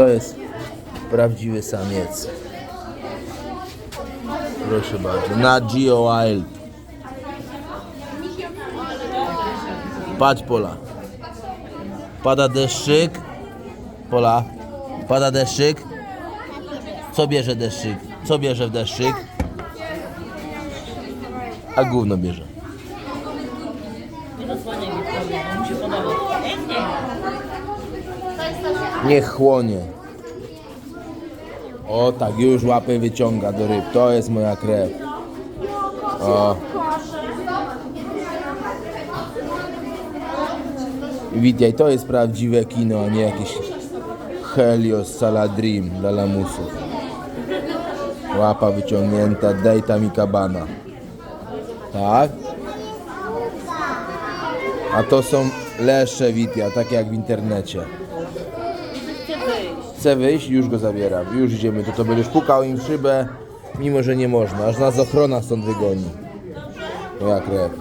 to jest prawdziwy samiec. Proszę bardzo, na Geo Wild. Patrz Pola. Pada deszczyk. Pola. Pada deszczyk. Co bierze deszczyk? Co bierze w deszczyk? A gówno bierze. Nie mu się podoba. Niech chłonie. O tak, już łapę wyciąga do ryb. To jest moja krew. O. Witaj, to jest prawdziwe kino, a nie jakieś Helios Saladrim dla lamusów. Łapa wyciągnięta, daj tam i kabana. Tak? A to są leszcze Witia, tak jak w internecie. Chcę wyjść. Chce wyjść, już go zabieram. Już idziemy, to to będziesz pukał im w szybę, mimo że nie można. Aż nas ochrona stąd wygoni. No Moja krew.